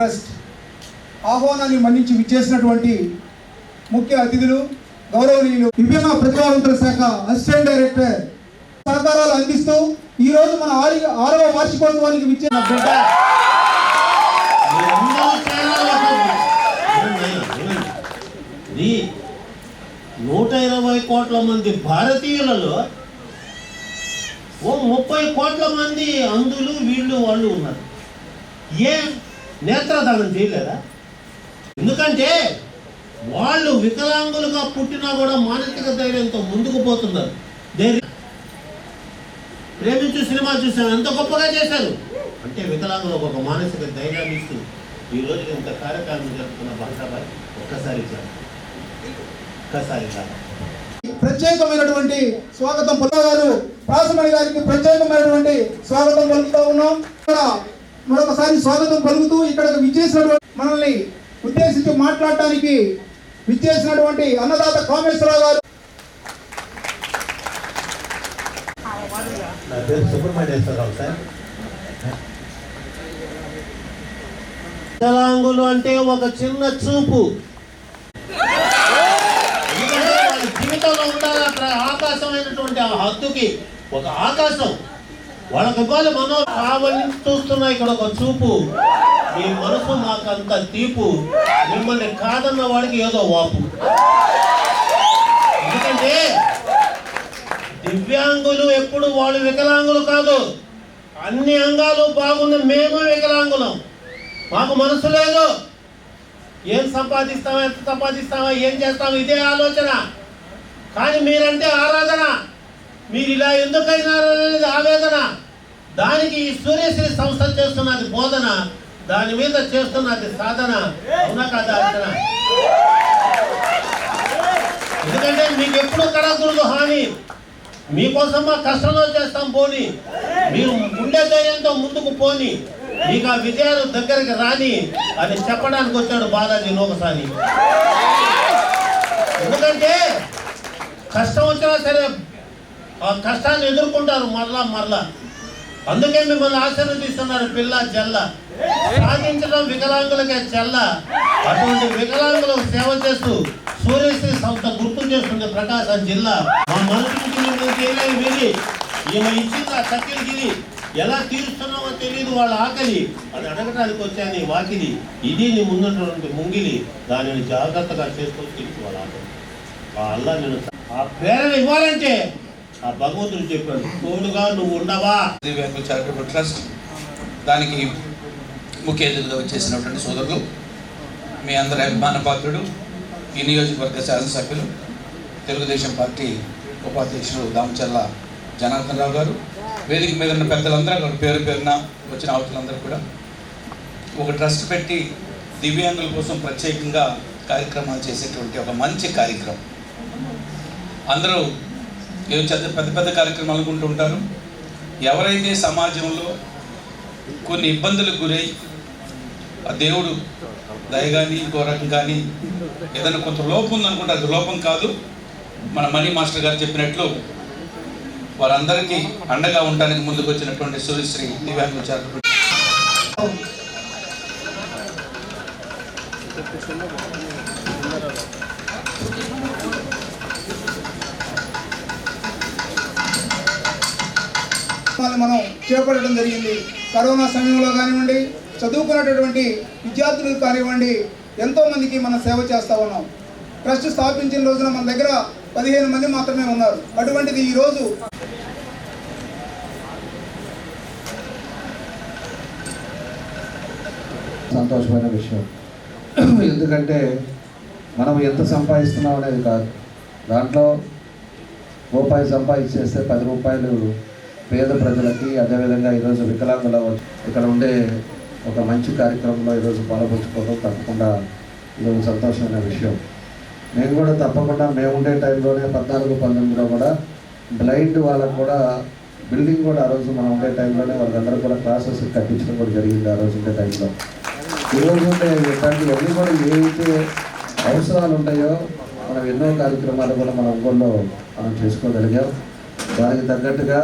Trust ఆహ్వానాన్ని మన్నించి విచ్చేసినటువంటి ముఖ్య అతిథులు గౌరవనీయులు విభిన్న ప్రతిభావంతుల శాఖ అసిస్టెంట్ డైరెక్టర్ సహకారాలు అందిస్తూ ఈ రోజు మన ఆరి ఆరవ వార్షికోత్సవానికి విచ్చిన నూట ఇరవై కోట్ల మంది భారతీయులలో ఓ ముప్పై కోట్ల మంది అందులు వీళ్ళు వాళ్ళు ఉన్నారు. ఏ నేత్రదానం చేయలేదా? ఎందుకంటే వాళ్ళు వికలాంగులుగా పుట్టినా కూడా మానసిక ధైర్యంతో ముందుకు పోతున్నారు. ధైర్యం ప్రేమించు సినిమా చూసాం ఎంత గొప్పగా చేశారు? అంటే వికలాంగులకు ఒక మానసిక ధైర్యాన్ని ఇస్తూ ఈ రోజు ఇంత కార్యక్రమం జరుపుకున్న భాషాబాయ్ ఒక్కసారి ఒక్కసారి ప్రత్యేకమైనటువంటి స్వాగతం పుల్ల గారు ప్రాసమణి గారికి ప్రత్యేకమైనటువంటి స్వాగతం పలుకుతూ ఉన్నాం. ఇక్కడ మరొకసారి స్వాగతం పలుకుతూ ఇక్కడ విచ్చేసినటువంటి మనల్ని ఉద్దేశించి మాట్లాడటానికి విచ్చేసినటువంటి అన్నదాత కామేశ్వరరావు గారు. నా పేరు సుబ్రహ్మణ్యేశ్వరరావు సార్. వికలాంగులు అంటే ఒక చిన్న చూపు. వాళ్ళ జీవితంలో ఉండాలి ఆకాశమైనటువంటి ఆ హద్దుకి. ఒక ఆకాశం. వాళ్ళకి ఇవ్వాలి మనో. కావాలని చూస్తున్నా ఇక్కడ ఒక చూపు. మీ మనసు మాకంత తీపు. మిమ్మల్ని కాదన్న వాడికి ఏదో వాపు. ఎందుకంటే దివ్యాంగులు ఎప్పుడు వాళ్ళు వికలాంగులు కాదు. అన్ని అంగాలు బాగున్న మేము వికలాంగులం. మాకు మనసు లేదు. ఏం సంపాదిస్తామా ఎంత సంపాదిస్తామా ఏం చేస్తామా ఇదే ఆలోచన. కానీ మీరంటే ఆరాధన. మీరు ఇలా ఎందుకైనారు అనేది ఆవేదన. దానికి ఈ సూర్యశ్రీ సంస్థ చేస్తున్నది బోధన. దాని మీద చేస్తున్నది సాధన. అవునా కాదా అర్చన ఎందుకంటే మీకు ఎప్పుడు కడగకూడదు హాని. మీకోసం మా కష్టంలో చేస్తాం పోని. మీరు ఉండే ధైర్యంతో ముందుకు పోని. మీకు ఆ విజయాలు దగ్గరికి రాని. అని చెప్పడానికి వచ్చాడు బాలాజీ ఒకసారి ఎందుకంటే కష్టం వచ్చినా సరే ఆ కష్టాన్ని ఎదుర్కొంటారు మరలా మరలా. అందుకే మిమ్మల్ని ఆశీర్వదిస్తున్నారు పిల్ల జల్ల. సాధించడం వికలాంగులకే చెల్ల. అటువంటి వికలాంగులకు సేవ చేస్తూ సూర్యశ్రీ సంస్థ గుర్తు చేస్తుంది ప్రకాశం జిల్లా. మా మనసుకి తెలియని విని ఈమె ఇచ్చింది ఆ చక్కెలకి ఎలా తీరుస్తున్నామో తెలియదు వాళ్ళ ఆకలి. అది అడగటానికి వచ్చాను ఈ వాకిలి. ఇది నీ ముందున్నటువంటి ముంగిలి. దానిని జాగ్రత్తగా చేసుకొని తిరిగి వాళ్ళ ఆకలి. ఆ అల్లా నేను ఆ ప్రేరణ ఇవ్వాలంటే ఆ భగవంతుడు చెప్పాడు తోడుగా నువ్వు ఉండవా? దివ్యాంగుల చారిటబుల్ ట్రస్ట్ దానికి ముఖ్య అతిథిగా వచ్చేసినటువంటి సోదరులు మీ అందరి అభిమాన పాత్రుడు ఈ నియోజకవర్గ శాసనసభ్యులు తెలుగుదేశం పార్టీ ఉపాధ్యక్షుడు దామచర్ల జనార్దన్ రావు గారు వేదిక మీద ఉన్న పెద్దలందరూ అక్కడ పేరు పేరున వచ్చిన అవతలందరూ కూడా ఒక ట్రస్ట్ పెట్టి దివ్యాంగుల కోసం ప్రత్యేకంగా కార్యక్రమాలు చేసేటువంటి ఒక మంచి కార్యక్రమం. అందరూ ఏదో పెద్ద పెద్ద పెద్ద కార్యక్రమాలు అనుకుంటుంటారు ఎవరైతే సమాజంలో కొన్ని ఇబ్బందులకు గురై ఆ దేవుడు దయ కానీ ఇంకో రకం కానీ ఏదైనా కొంత లోపం ఉందనుకుంటే అది లోపం కాదు. మన మనీ మాస్టర్ గారు చెప్పినట్లు వారందరికీ అండగా ఉండడానికి ముందుకు వచ్చినటువంటి సూర్యశ్రీ దివ్యాంగుల చారిటబుల్ కార్యక్రమాలు మనం చేపట్టడం జరిగింది. కరోనా సమయంలో కానివ్వండి చదువుకున్నటువంటి విద్యార్థులకు కానివ్వండి ఎంతో మందికి మనం సేవ చేస్తూ ఉన్నాం. ట్రస్ట్ స్థాపించిన రోజున మన దగ్గర పదిహేను మంది మాత్రమే ఉన్నారు. అటువంటిది ఈ రోజు సంతోషమైన విషయం. ఎందుకంటే మనం ఎంత సంపాదిస్తున్నాం అనేది కాదు. దాంట్లో రూపాయి సంపాదించేస్తే పది రూపాయలు పేద ప్రజలకి అదేవిధంగా ఈరోజు వికలాంగుల ఇక్కడ ఉండే ఒక మంచి కార్యక్రమంలో ఈరోజు పాల్పంచుకోవడం తప్పకుండా ఇది సంతోషమైన విషయం. మేము కూడా తప్పకుండా మేము ఉండే టైంలోనే పద్నాలుగు పంతొమ్మిదిలో కూడా బ్లైండ్ వాళ్ళకు కూడా బిల్డింగ్ కూడా ఆ రోజు మనం ఉండే టైంలోనే వాళ్ళందరూ కూడా క్లాసెస్ కట్టించడం కూడా జరిగింది ఆ రోజు ఉండే టైంలో. ఈరోజు ఉండే ఇట్లాంటివన్నీ కూడా ఏవైతే అవసరాలు ఉంటాయో మనం ఎన్నో కార్యక్రమాలు కూడా మన ఒంగోలులో మనం చేసుకోగలిగాం. దానికి తగ్గట్టుగా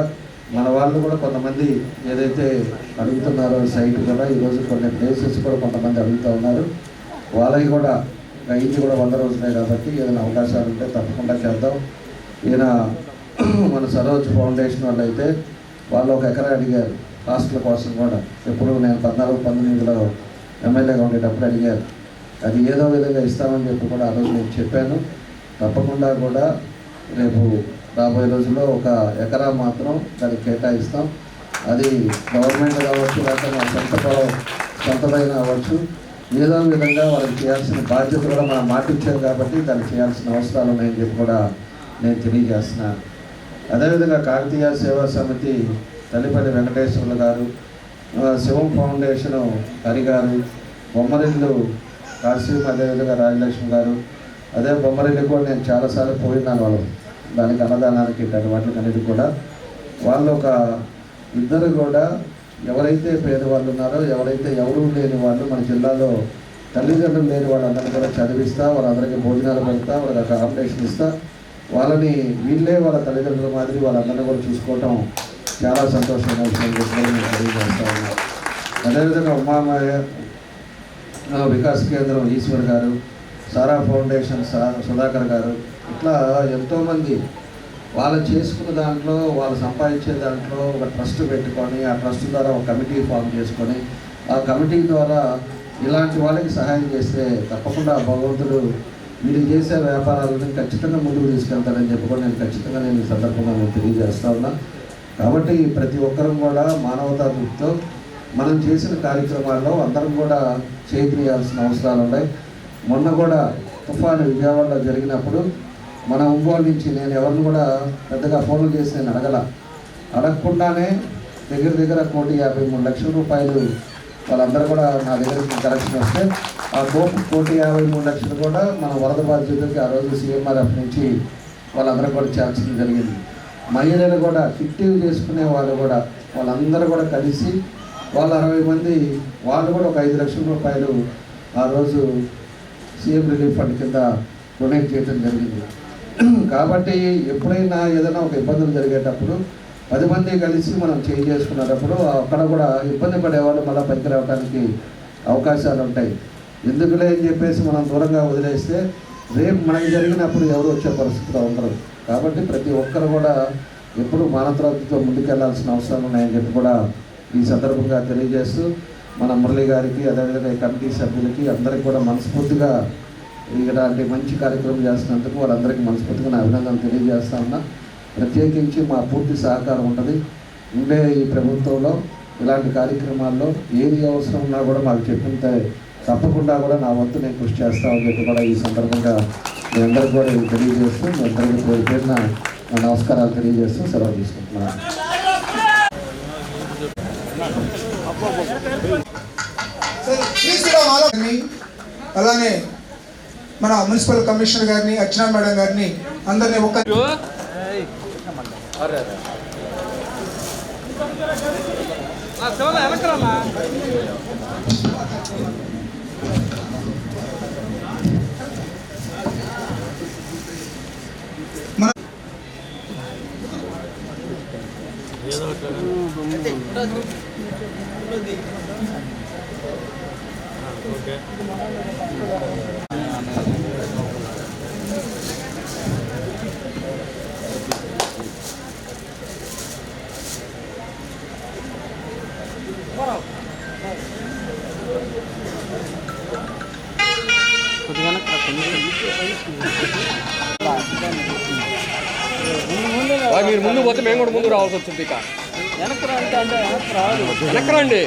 మన వాళ్ళు కూడా కొంతమంది ఏదైతే అడుగుతున్నారో సైట్ కూడా ఈరోజు కొన్ని ప్లేసెస్ కూడా కొంతమంది అడుగుతూ ఉన్నారు. వాళ్ళకి కూడా అయింది కూడా వంద రోజులే కాబట్టి ఏదైనా అవకాశాలు ఉంటే తప్పకుండా చేద్దాం. ఈయన మన సరోజ్ ఫౌండేషన్ వాళ్ళు అయితే వాళ్ళు ఒక ఎకరా అడిగారు హాస్టల్ కోసం కూడా. ఎప్పుడు నేను పద్నాలుగు పంతొమ్మిదిలో ఎమ్మెల్యేగా ఉండేటప్పుడు అడిగారు. అది ఏదో విధంగా ఇస్తామని చెప్పి కూడా ఆ రోజు నేను చెప్పాను. తప్పకుండా కూడా రేపు రాబోయే రోజుల్లో ఒక ఎకరా మాత్రం దానికి కేటాయిస్తాం. అది గవర్నమెంట్ కావచ్చు లేకపోతే మన సొంత పొలం సొంతమైన అవ్వచ్చు. ఏదో విధంగా వాళ్ళకి చేయాల్సిన బాధ్యత కూడా మనం మాటిచ్చాం కాబట్టి దానికి చేయాల్సిన అవసరాలు ఉన్నాయని చెప్పి కూడా నేను తెలియజేస్తున్నాను అదేవిధంగా కాకతీయ సేవా సమితి తల్లిపల్లి వెంకటేశ్వర్లు గారు శివం ఫౌండేషన్ హరి గారు బొమ్మరిల్లు కాశీం అదేవిధంగా రాజలక్ష్మి గారు అదే బొమ్మరిల్లు కూడా నేను చాలాసార్లు పోయినాను వాళ్ళు దానికి అన్నదానానికి దాని వాటికి అనేది కూడా వాళ్ళు ఒక ఇద్దరు కూడా ఎవరైతే పేదవాళ్ళు ఉన్నారో ఎవరైతే ఎవరు లేని వాళ్ళు మన జిల్లాలో తల్లిదండ్రులు లేని వాళ్ళందరినీ కూడా చదివిస్తా వాళ్ళందరికీ భోజనాలు పెడతా వాళ్ళకి అకామిడేషన్ ఇస్తా వాళ్ళని వీళ్ళే వాళ్ళ తల్లిదండ్రుల మాదిరి వాళ్ళందరినీ కూడా చూసుకోవటం చాలా సంతోషంగా విషయం తెలియజేస్తా ఉన్నాను. అదేవిధంగా ఉమామయ్య వికాస్ కేంద్రం ఈశ్వర్ గారు సారా ఫౌండేషన్ సుధాకర్ గారు. ఇట్లా ఎంతోమంది వాళ్ళు చేసుకున్న దాంట్లో వాళ్ళు సంపాదించే దాంట్లో ఒక ట్రస్ట్ పెట్టుకొని ఆ ట్రస్ట్ ద్వారా ఒక కమిటీ ఫామ్ చేసుకొని ఆ కమిటీ ద్వారా ఇలాంటి వాళ్ళకి సహాయం చేస్తే తప్పకుండా భగవంతుడు వీళ్ళు చేసే వ్యాపారాలను ఖచ్చితంగా ముందుకు తీసుకెళ్తారని చెప్పి కూడా నేను ఖచ్చితంగా నేను ఈ సందర్భంగా నేను తెలియజేస్తా ఉన్నా. కాబట్టి ప్రతి ఒక్కరం కూడా మానవతా దృష్టితో మనం చేసిన కార్యక్రమాల్లో అందరం కూడా చేయాల్సిన అవసరాలు ఉన్నాయి. మొన్న కూడా తుఫాను విజయవాడలో జరిగినప్పుడు మన ఒంగోలు నుంచి నేను ఎవరిని కూడా పెద్దగా ఫోన్లు చేసి నేను అడగల. అడగకుండానే దగ్గర దగ్గర కోటి యాభై మూడు లక్షల రూపాయలు వాళ్ళందరూ కూడా నా దగ్గరికి కలెక్షన్ వస్తే ఆ కోటి కోటి యాభై మూడు లక్షలు కూడా మన వరద బాధ్యతకి ఆ రోజు సీఎంఆర్ఎఫ్ నుంచి వాళ్ళందరూ కూడా చేర్చడం జరిగింది. మహిళలు కూడా ఫిక్టివ్ చేసుకునే వాళ్ళు కూడా వాళ్ళందరూ కూడా కలిసి వాళ్ళు అరవై మంది వాళ్ళు కూడా ఒక ఐదు లక్షల రూపాయలు ఆ రోజు సీఎం రిలీఫ్ ఫండ్ కింద డొనేట్ చేయడం జరిగింది. కాబట్టి ఎప్పుడైనా ఏదైనా ఒక ఇబ్బందులు జరిగేటప్పుడు పది మంది కలిసి మనం చేంజ్ చేసుకునేటప్పుడు అక్కడ కూడా ఇబ్బంది పడేవాళ్ళు మళ్ళీ పైకి రావడానికి అవకాశాలు ఉంటాయి. ఎందుకులే అని చెప్పేసి మనం దూరంగా వదిలేస్తే రేపు మనకి జరిగినప్పుడు ఎవరు వచ్చే పరిస్థితిలో ఉండరు. కాబట్టి ప్రతి ఒక్కరు కూడా ఎప్పుడు మానవతతో ముందుకెళ్ళాల్సిన అవసరం ఉన్నాయని చెప్పి కూడా ఈ సందర్భంగా తెలియజేస్తూ మన మురళి గారికి అదేవిధంగా ఈ కమిటీ సభ్యులకి అందరికి కూడా మనస్ఫూర్తిగా ఇలాంటి మంచి కార్యక్రమం చేస్తున్నందుకు వాళ్ళందరికీ మనస్ఫూర్తిగా నా అభినందనలు తెలియజేస్తా ఉన్నా. ప్రత్యేకించి మా పూర్తి సహకారం ఉంటుంది. ఉండే ఈ ప్రభుత్వంలో ఇలాంటి కార్యక్రమాల్లో ఏది అవసరం ఉన్నా కూడా మాకు చెప్పింటే తప్పకుండా కూడా నా వంతు నేను కృషి చేస్తామని చెప్పి కూడా ఈ సందర్భంగా మీ అందరికీ కూడా తెలియజేస్తూ మీ అందరికీ పేరు పేరున నమస్కారాలు తెలియజేస్తూ సెలవు తీసుకుంటున్నాను. అలానే మన మున్సిపల్ కమిషనర్ గారిని అర్చనా మేడం గారిని అందరినీ ఒక మన మీరు ముందు పోతే మేము కూడా ముందు రావాల్సి వచ్చింది ఇక వెనక్కి రండి.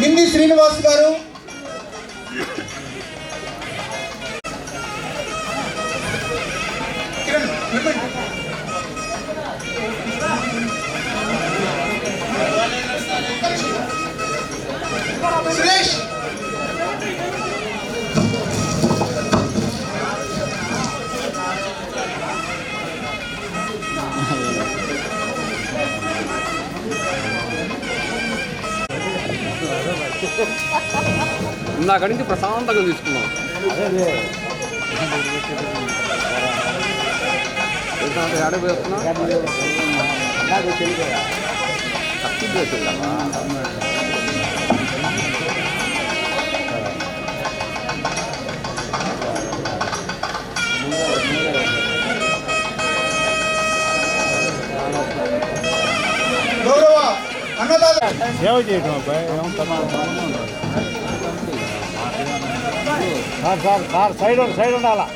నింది శ్రీనివాస్ గారు. కిరణ్, ఇందాక నుంచి ప్రశాంతంగా తీసుకున్నాం. ఆడపోతున్నా తప్పింది కదా సేవ చేయటం అబ్బాయి sir sir sir side side ఉండాలా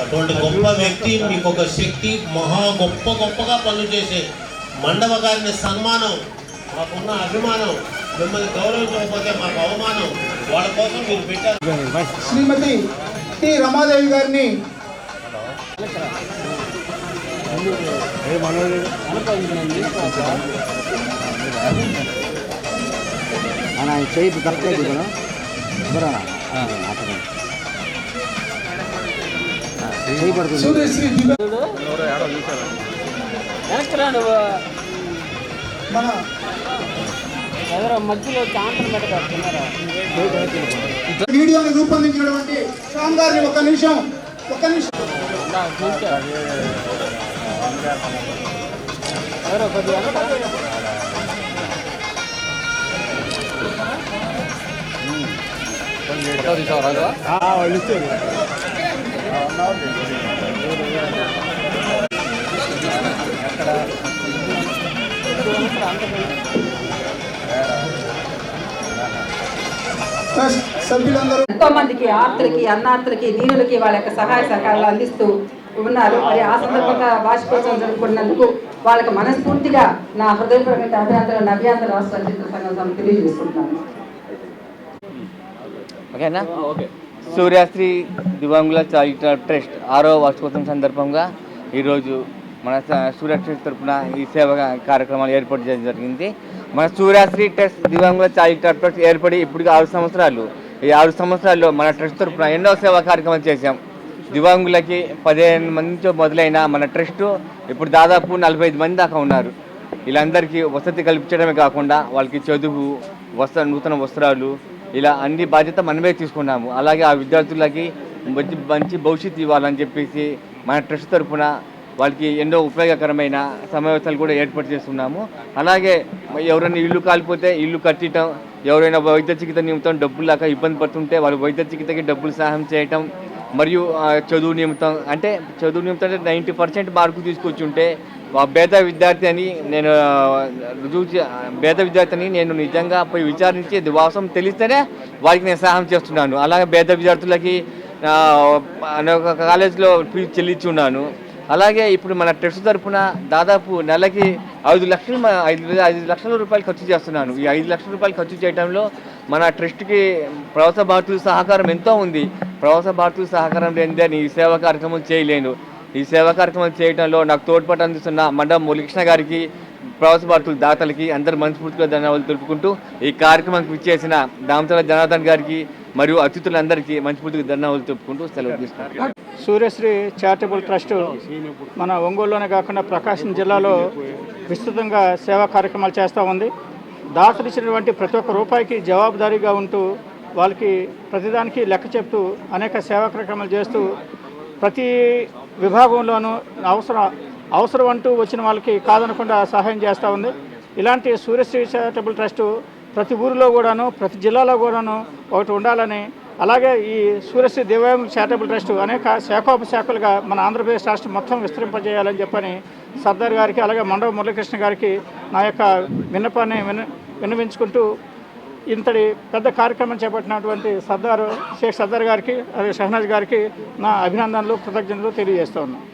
అటువంటి గొప్ప వ్యక్తి మీకు ఒక శక్తి మహా గొప్ప గొప్పగా పనులు చేసే మండవ గారిని సన్మానం మాకున్న అభిమానం మిమ్మల్ని గౌరవించకపోతే మాకు అవమానం వాళ్ళ కోసం మీరు పెట్టారు. శ్రీమతి టి రమాదేవి గారిని ఏ మనోడు అన్న చేయి కరెక్ట్గా దిగను ఇవ్వరా చేయి పడుతుంది ఎవరో మధ్యలో వీడియోని రూపొందించినటువంటి గారిని ఒక నిమిషం ఒక నిమిషం. ఎవరో కొద్దిగా వెనక ఫోటో తీసావు రాజా వాళ్ళు ఇచ్చారు ట్రస్ట్ సభ్యులందరూ ఎంతో మందికి ఆర్తులకి అన్నార్తులకి దీనులకి వాళ్ళ యొక్క సహాయ సహకారాలు అందిస్తూ ఉన్నారు. మరి ఆ సందర్భంగా వార్షికోత్సవం జరుపుకున్నందుకు వాళ్ళకి మనస్ఫూర్తిగా నా హృదయపూర్వక అభినందనలు అభ్యంతర రాష్ట్ర చిత్ర సంఘం తరఫున తెలియజేసుకుంటున్నాను. ఓకేనా సూర్యాశ్రీ దివాంగుల చారిటబుల్ ట్రస్ట్ ఆరో వార్షికోత్సవం సందర్భంగా ఈరోజు మన స- సూర్యాశ్రీ తరపున ఈ సేవ కార్యక్రమాలు ఏర్పాటు చేయడం జరిగింది. మన సూర్యాశ్రీ ట్రస్ట్ దివాంగుల చారిటబుల్ ట్రస్ట్ ఏర్పడి ఇప్పటికి ఆరు సంవత్సరాలు. ఈ ఆరు సంవత్సరాల్లో మన ట్రస్ట్ తరపున ఎన్నో సేవా కార్యక్రమాలు చేశాం. దివాంగులకి పదిహేను మందితో మొదలైన మన ట్రస్ట్ ఇప్పుడు దాదాపు నలభై ఐదు మంది దాకా ఉన్నారు. వీళ్ళందరికీ వసతి కల్పించడమే కాకుండా వాళ్ళకి చదువు వస్త్ర నూతన వస్త్రాలు ఇలా అన్ని బాధ్యత మనమే తీసుకున్నాము. అలాగే ఆ విద్యార్థులకి మంచి మంచి భవిష్యత్తు ఇవ్వాలని చెప్పేసి మన ట్రస్ట్ తరఫున వాళ్ళకి ఎన్నో ఉపయోగకరమైన సమావేశాలు కూడా ఏర్పాటు చేస్తున్నాము. అలాగే ఎవరైనా ఇల్లు కాలిపోతే ఇల్లు కట్టడం ఎవరైనా వైద్య చికిత్స నిమిత్తం డబ్బులు లేక ఇబ్బంది పడుతుంటే వాళ్ళు వైద్య చికిత్సకి డబ్బులు సహాయం చేయటం మరియు చదువు నిమిత్తం అంటే చదువు నిమిత్తం అంటే నైంటీ పర్సెంట్ మార్కులు తీసుకొచ్చి ఉంటే పేద విద్యార్థి అని నేను రుజువు చే- పేద విద్యార్థి అని నేను నిజంగా పోయి విచారించి ఇది తెలిస్తేనే వారికి నేను సహాయం చేస్తున్నాను. అలాగే పేద విద్యార్థులకి అనే ఒక కాలేజ్లో ఫీజు చెల్లించి ఉన్నాను. అలాగే ఇప్పుడు మన ట్రస్ట్ తరఫున దాదాపు నెలకి ఐదు లక్షలు ఐదు ఐదు లక్షల రూపాయలు ఖర్చు చేస్తున్నాను. ఈ ఐదు లక్షల రూపాయలు ఖర్చు చేయడంలో మన ట్రస్ట్కి ప్రవాస భారతుల సహకారం ఎంతో ఉంది. ప్రవాస భారతుల సహకారం లేనిదే నేను ఈ సేవా కార్యక్రమం చేయలేను. ఈ సేవా కార్యక్రమం చేయడంలో నాకు తోడ్పాటు అందిస్తున్న మండలం మురళీకృష్ణ గారికి ప్రవాస భారతుల దాతలకి అందరు మనస్ఫూర్తిగా ధన్యవాదాలు తెలుపుకుంటూ ఈ కార్యక్రమానికి విచ్చేసిన దామతల జనార్దన్ గారికి మరియు అతిథులందరికీ మంచి ధన్యవాదాలు చెప్పుకుంటూ సెలవు తీసుకుంటాను సూర్యశ్రీ చారిటబుల్ ట్రస్ట్ మన ఒంగోలులోనే కాకుండా ప్రకాశం జిల్లాలో విస్తృతంగా సేవా కార్యక్రమాలు చేస్తూ ఉంది. దాతలు ఇచ్చినటువంటి ప్రతి ఒక్క రూపాయికి జవాబుదారీగా ఉంటూ వాళ్ళకి ప్రతిదానికి లెక్క చెప్తూ అనేక సేవా కార్యక్రమాలు చేస్తూ ప్రతి విభాగంలోనూ అవసరం అవసరం అంటూ వచ్చిన వాళ్ళకి కాదనకుండా సహాయం చేస్తూ ఉంది. ఇలాంటి సూర్యశ్రీ చారిటబుల్ ట్రస్టు ప్రతి ఊరిలో కూడాను ప్రతి జిల్లాలో కూడాను ఒకటి ఉండాలని అలాగే ఈ సూర్యశ్రీ దేవాయం చారిటబుల్ ట్రస్ట్ అనేక శాఖోపశాఖలుగా మన ఆంధ్రప్రదేశ్ రాష్ట్రం మొత్తం విస్తరింపజేయాలని చెప్పని సర్దార్ గారికి అలాగే మండవ మురళీకృష్ణ గారికి నా యొక్క విన్నపాన్ని విన విన్నవించుకుంటూ ఇంతటి పెద్ద కార్యక్రమం చేపట్టినటువంటి సర్దారు షేక్ సర్దార్ గారికి అలాగే షహనాజ్ గారికి నా అభినందనలు కృతజ్ఞతలు తెలియజేస్తూ ఉన్నాను.